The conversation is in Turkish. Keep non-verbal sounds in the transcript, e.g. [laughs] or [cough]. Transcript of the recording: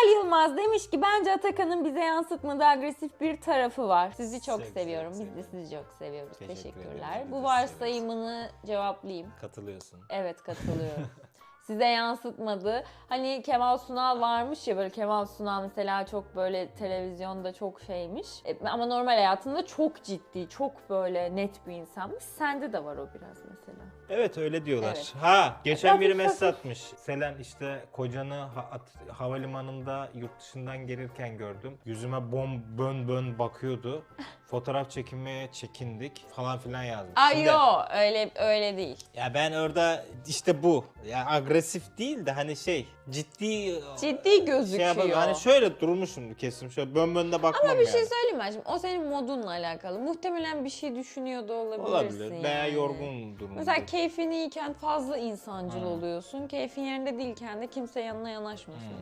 Sibel Yılmaz demiş ki bence Atakan'ın bize yansıtmadığı agresif bir tarafı var. Sizi çok Sevdim, seviyorum. Biz de sizi çok seviyoruz. Teşekkür Teşekkürler. Bu varsayımını cevaplayayım. Katılıyorsun. Evet katılıyorum. [laughs] Size yansıtmadı. Hani Kemal Sunal varmış ya böyle Kemal Sunal mesela çok böyle televizyonda çok şeymiş. E, ama normal hayatında çok ciddi, çok böyle net bir insanmış. Sende de var o biraz mesela. Evet öyle diyorlar. Evet. Ha geçen biri mesaj atmış. Selen işte kocanı ha- at- havalimanında yurt dışından gelirken gördüm. Yüzüme bom bön bön bakıyordu. Fotoğraf çekinmeye çekindik falan filan yazmış. Ay Şimdi- yo öyle öyle değil. Ya ben orada işte bu. Ya agresif değil de hani şey ciddi Ciddi şey gözüküyor. yapalım. Hani şöyle durmuşum kesin. Şöyle bön bön de bakmam Ama bir yani. şey söyleyeyim ben şimdi. O senin modunla alakalı. Muhtemelen bir şey düşünüyor da olabilirsin Olabilir. Veya yani. yorgun durumda. Mesela keyfin iyiyken fazla insancıl Hmm. oluyorsun. Keyfin yerinde değilken de kimse yanına yanaşmasın